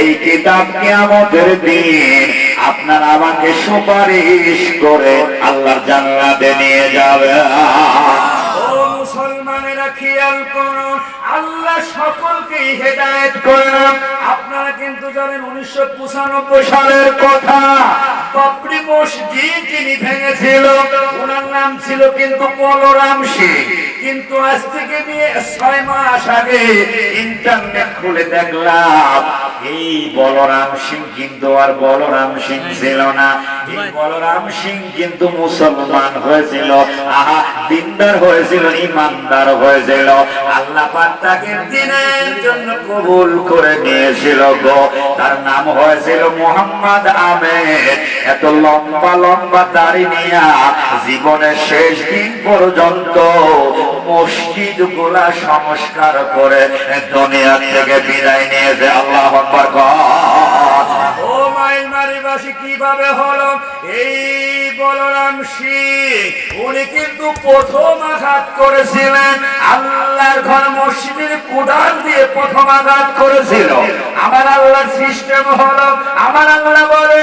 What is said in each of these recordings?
এই কিতাব আমাদের দিন আপনার আমাকে সুপারিশ করে আল্লাহর জান্নাতে নিয়ে যাবে। খেয়াল করুন, আল্লাহ সকলকে হেদায়ত করুন। আপনারা কিন্তু জানেন উনিশশো পঁচানব্বই সালের কথা। বাপরি মসজিদ যিনি ভেঙেছিল, ওনার নাম ছিল কিন্তু বলরাম সিং কিন্তু আজ থেকে নিয়ে ছয় মাস আগে ইন্টারনেট খুলে দেখলাম এই বলরাম সিং কিন্তু আর বলরাম সিং ছিল না। এই বলরাম সিং কিন্তু মুসলমান হয়েছিল। আহা, দিনদার হয়েছিল, ইমানদার হয়েছিল। আল্লাহ তাকে দিনের জন্য কবুল করে নিয়েছিল গো। তার নাম হয়েছিল মোহাম্মদ এত লম্বা লম্বা দাড়ি নিয়া জীবনের শেষ দিন পর্যন্ত মসজিদগুলা সংস্কার করে দুনিয়া থেকে বিদায় নিয়েছে। আল্লাহ কীভাবে হলো? এই বলরাম শিখ উনি কিন্তু প্রথম আঘাত করেছিলেন। আল্লাহর ঘর মসজিদের কোদাল দিয়ে প্রথম আঘাত করেছিল। আমার আল্লাহর সিস্টেম হলো, আমার আল্লাহ বলে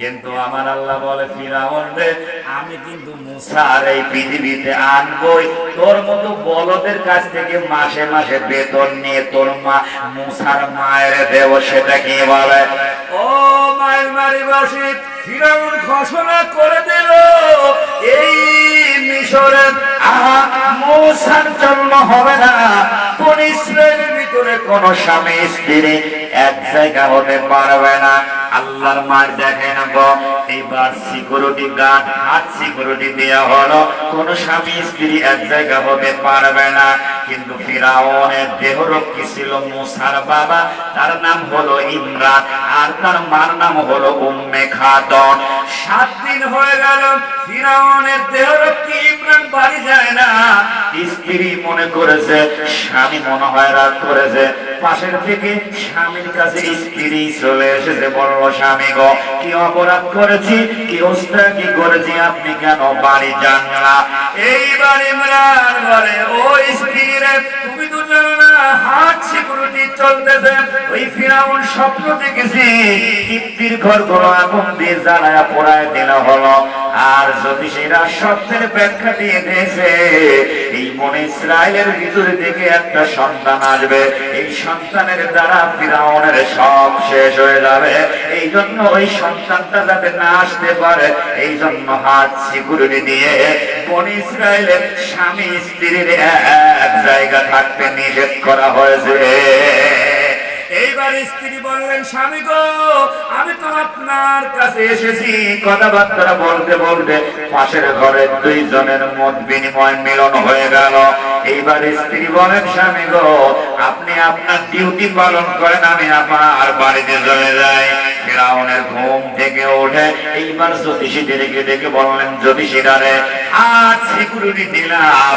কিন্তু আমার আল্লাহ বলে, ফিরাউন রে, আমি কিন্তু মুসার এই পৃথিবীতে আনবই। তোর মতো বলদের কাছ থেকে মাসে মাসে বেতন নিয়ে তোর মা মুসার মায়ের দেব সেটা কি বলে? ও মাইল মারিবাসী ফিরাউন ঘোষণা করে দিল, এই মিশরে আহা, মুসার জন্ম হবে না কোন ইসরায়েলের ভিতরে কোন স্বামী, স্ত্রী এক জায়গা হতে পারবে না। আল্লাহর মার দেখেন গো এইবার সিকিউরিটি গার্ড হাত সিকিউরিটি দেওয়া হলো। কোন স্বামী, স্ত্রী এক জায়গা হতে পারবে না। কিন্তু ফিরাউনের দেহরক্ষী ছিল মুসার বাবা, তার নাম হলো ইমরান, আর তার মার নাম হলো উম্মে খাতন সাত দিন হয়ে গেল, ফিরাউনের দেহরক্ষী ইমরান বাড়ি যায় না। স্ত্রী মনে করেছে, স্বামী মনে হয় রাগ করেছে পাশের থেকে স্বামীর কাছে স্ত্রী চলে এসেছে। বলল স্বামী গো, কি অপরাধ করেছি? কি অবস্থা কি করেছি? আপনি কেন বাড়ি যান না? এইবার ইমরান বলে, ও স্ত্রী তুমি তো জানো না হাত সিকিউরিটি চলতেছে। ওই ফিরাউন স্বপ্ন দেখেছি তৃপ্তির ঘরগুলো আগুন দিয়ে জ্বালায়া পোড়ায় দিল হলো। আর জ্যোতিষীরা স্বপ্নের ব্যাখ্যা দিয়ে দিয়েছে এই মনে ইসরায়েলের ভিতরে থেকে একটা সন্তান আসবে। এই সন্তানের দ্বারা ফিরাউনের সব শেষ হয়ে যাবে। এই জন্য ওই সন্তানটা যাতে না আসতে পারে, এই জন্য হাত সিকিউরিটি দিয়ে বন ইসরায়েলের স্বামী স্ত্রীর এক জায়গা থাকতে নিষেধ করা হয়েছে। স্ত্রী বললেন, স্বামী গো, আমি তো আপনার কাছে এসেছি। কথাবার্তা বলতে বলতে পাশের ঘরে দুইজনের মত বিনিময় মিলন হয়ে গেল। এইবার স্ত্রী বলেন, স্বামী গো, আপনি আপনার ডিউটি পালন করেন, আমি আমার বাড়িতে চলে যাই। ফেরাউনের ঘুম থেকে ওঠে। এইবার জ্যোতিষীদেরকে ডেকে ডেকে বললেন জ্যোতিষীরারে আজ সিকিউরিটি দিলাম।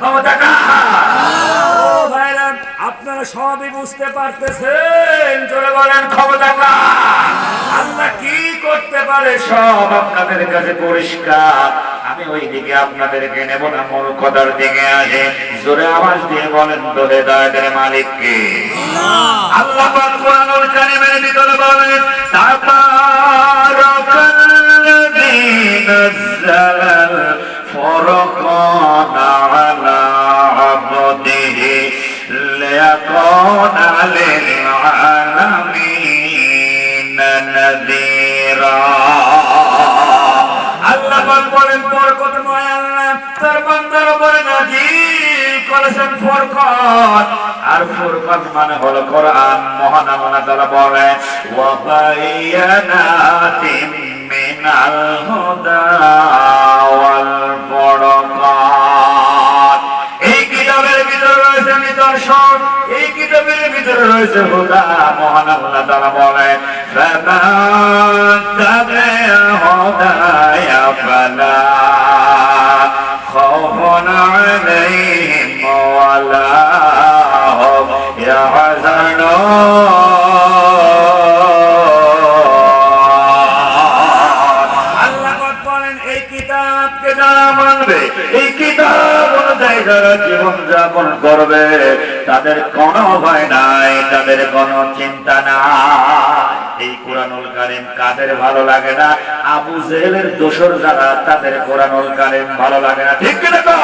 জোরে ক্ষমতা ও ভাইরা আপনারা সবই বুঝতে পারতেছেন জোরে বলেন ক্ষমতা আল্লাহ কি করতে পারে সব আপনাদের কাছে পরিষ্কার? আমি ওই দিকে আপনাদেরকে নেব না মূল কথার দিকে আসে জোরে আওয়াজ দিয়ে বলেন তো হেদায়তের মালিককে। আল্লাহ। পাক কোরআনুল কারীমের ভিতরে বলেন তাবারাকাল্লাযী নাযালাল ফুরকানা। নাযীরা আল্লাহ পাক বলেন বলেন বরকতময় আল্লাহ তার ফরকত। আর ফুরকান মানে হলো কোরআন, মহান আল্লাহ তাআলা বলে, ওয়া বায়ানাতিন মিনাল হুদা। রয়েছে নিদর্শন এই কিতাবের ভিতরে রয়েছে হুদা, মহান আল্লাহ তাআলা বলে হুদায়া ফালা হুম ইয়াহজানুন. আল্লাহ এই যারা জীবন যাপন করবে, তাদের কোনো ভয় নাই, তাদের কোনো চিন্তা না এই কোরআনুল কারিম কাদের ভালো লাগে না? আবু জেহেলের দোষর যারা, তাদের কোরআনুল কারিম ভালো লাগে না। ঠিক কিনা কও?